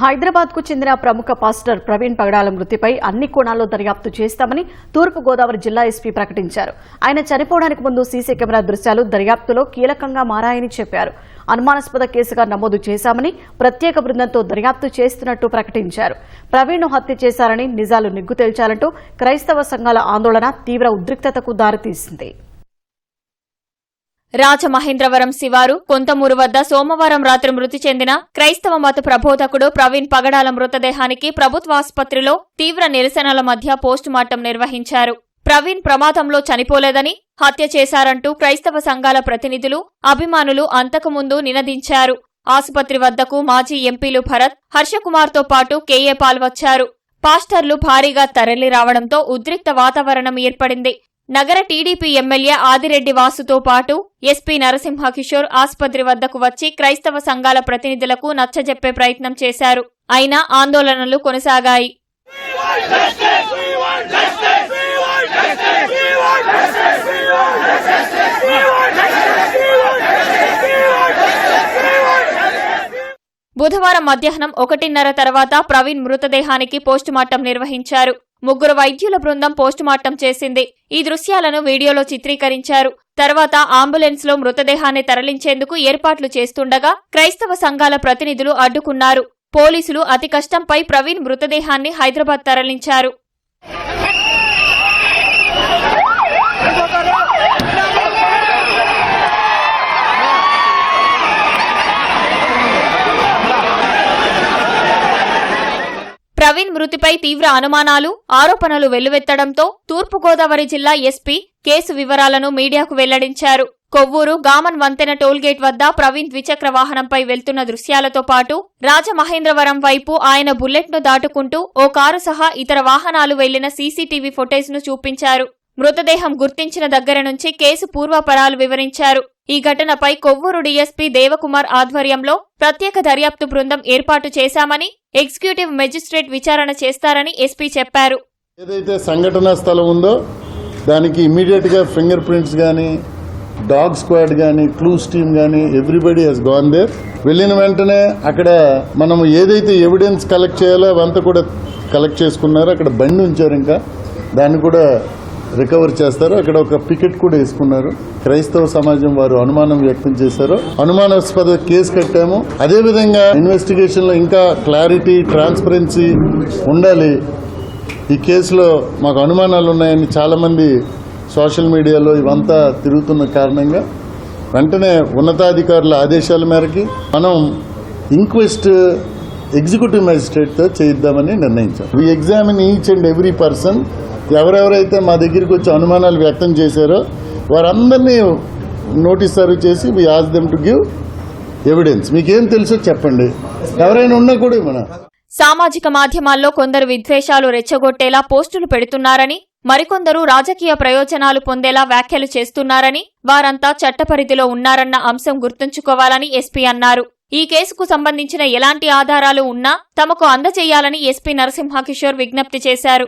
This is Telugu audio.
హైదరాబాద్కు చెందిన ప్రముఖ పాస్టర్ ప్రవీణ్ పగడాల మృతిపై అన్ని కోణాల్లో దర్యాప్తు చేస్తామని తూర్పు గోదావరి జిల్లా ఎస్పీ ప్రకటించారు. ఆయన చనిపోవడానికి ముందు సీసీ కెమెరా దృశ్యాలు దర్యాప్తులో కీలకంగా మారాయని చెప్పారు. అనుమానాస్పద కేసుగా నమోదు చేశామని ప్రత్యేక బృందంతో దర్యాప్తు చేస్తున్నట్టు ప్రకటించారు. ప్రవీణ్ హత్య చేశారని నిజాలు నిగ్గు తేల్చాలంటూ క్రైస్తవ సంఘాల ఆందోళన తీవ్ర ఉద్రిక్తతకు దారితీసింది. రాజమహేంద్రవరం శివారు కొంతమూరు వద్ద సోమవారం రాత్రి మృతి చెందిన క్రైస్తవ మత ప్రబోధకుడు ప్రవీణ్ పగడాల మృతదేహానికి ప్రభుత్వాసుపత్రిలో తీవ్ర నిరసనల మధ్య పోస్టుమార్టం నిర్వహించారు. ప్రవీణ్ ప్రమాదంలో చనిపోలేదని హత్య చేశారంటూ క్రైస్తవ సంఘాల ప్రతినిధులు అభిమానులు అంతకుముందు నినదించారు. ఆసుపత్రి వద్దకు మాజీ ఎంపీలు భరత్ హర్షకుమార్తో పాటు కేఏ పాల్ వచ్చారు. పాస్టర్లు భారీగా తరలి రావడంతో ఉద్రిక్త వాతావరణం ఏర్పడింది. నగర టీడీపీ ఎమ్మెల్యే ఆదిరెడ్డి వాసుతో పాటు ఎస్పీ నరసింహ కిషోర్ ఆసుపత్రి వద్దకు వచ్చి క్రైస్తవ సంఘాల ప్రతినిధులకు నచ్చజెప్పే ప్రయత్నం చేశారు. అయినా ఆందోళనలు కొనసాగాయి. బుధవారం మధ్యాహ్నం ఒకటిన్నర తర్వాత ప్రవీణ్ మృతదేహానికి పోస్టుమార్టం నిర్వహించారు. ముగ్గురు వైద్యుల బృందం పోస్టుమార్టం చేసింది. ఈ దృశ్యాలను వీడియోలో చిత్రీకరించారు. తర్వాత అంబులెన్స్లో మృతదేహాన్ని తరలించేందుకు ఏర్పాట్లు చేస్తుండగా క్రైస్తవ సంఘాల ప్రతినిధులు అడ్డుకున్నారు. పోలీసులు అతి కష్టంపై ప్రవీణ్ మృతదేహాన్ని హైదరాబాద్ తరలించారు. ప్రవీణ్ మృతిపై తీవ్ర అనుమానాలు ఆరోపణలు వెల్లువెత్తడంతో తూర్పుగోదావరి జిల్లా ఎస్పీ కేసు వివరాలను మీడియాకు వెల్లడించారు. కొవ్వూరు గామన్ వంతెన టోల్గేట్ వద్ద ప్రవీణ్ ద్విచక్ర వాహనంపై వెళ్తున్న దృశ్యాలతో పాటు రాజమహేంద్రవరం వైపు ఆయన బుల్లెట్ను దాటుకుంటూ ఓ కారు సహా ఇతర వాహనాలు వెళ్ళిన సీసీటీవీ ఫుటేజ్ను చూపించారు. మృతదేహం గుర్తించిన దగ్గర నుంచి కేసు పూర్వాపరాలు వివరించారు. ఈ ఘటనపై కొవ్వూరు డీఎస్పీ దేవకుమార్ ఆధ్వర్యంలో ప్రత్యేక దర్యాప్తు బృందం ఏర్పాటు చేశామని ఎగ్జిక్యూటివ్ మెజిస్ట్రేట్ విచారణ చేస్తారని ఎస్పీ చెప్పారు. ఏదైతే సంఘటనా స్థలం ఉందో దానికి ఇమీడియట్గా ఫింగర్ ప్రింట్స్ కానీ డాగ్ స్క్వాడ్ కానీ క్లూస్ టీమ్ కానీ ఎవ్రీబడి హెస్ గాన్ దేర్ వెళ్ళిన వెంటనే అక్కడ మనం ఏదైతే ఎవిడెన్స్ కలెక్ట్ చేయాలో అవంతా కూడా కలెక్ట్ చేసుకున్నారు. అక్కడ బండి ఉంచారు ఇంకా. దాన్ని కూడా రికవర్ చేస్తారు అక్కడ ఒక పికెట్ కూడా వేసుకున్నారు. క్రైస్తవ సమాజం వారు అనుమానం వ్యక్తం చేశారు. అనుమానాస్పద కేసు కట్టాము. అదేవిధంగా ఇన్వెస్టిగేషన్లో ఇంకా క్లారిటీ ట్రాన్స్పరెన్సీ ఉండాలి. ఈ కేసులో మాకు అనుమానాలు ఉన్నాయని చాలామంది సోషల్ మీడియాలో ఇవంతా తిరుగుతున్న కారణంగా వెంటనే ఉన్నతాధికారుల ఆదేశాల మేరకి మనం ఇంక్వెస్ట్ ఎగ్జిక్యూటివ్ మ్యాజిస్ట్రేట్తో చేయిద్దామని నిర్ణయించాం. We examine each and every person ఎవరెవరైతే మా దగ్గరికి వచ్చి అనుమానాలు వ్యక్తం చేశారో వారందరినీ నోటీస్ సర్వ్ చేసి we ask them to give evidence మీకేం తెలుసో చెప్పండి. ఎవరైనా ఉన్నా కూడా మన సామాజిక మాధ్యమాల్లో కొందరు విద్వేషాలు రెచ్చగొట్టేలా పోస్టులు పెడుతున్నారని మరికొందరు రాజకీయ ప్రయోజనాలు పొందేలా వ్యాఖ్యలు చేస్తున్నారని వారంతా చట్టపరిధిలో ఉన్నారన్న అంశం గుర్తుంచుకోవాలని ఎస్పీ అన్నారు. ఈ కేసుకు సంబంధించిన ఎలాంటి ఆధారాలు ఉన్నా తమకు అందజేయాలని ఎస్పీ నరసింహకిషోర్ విజ్ఞప్తి చేశారు.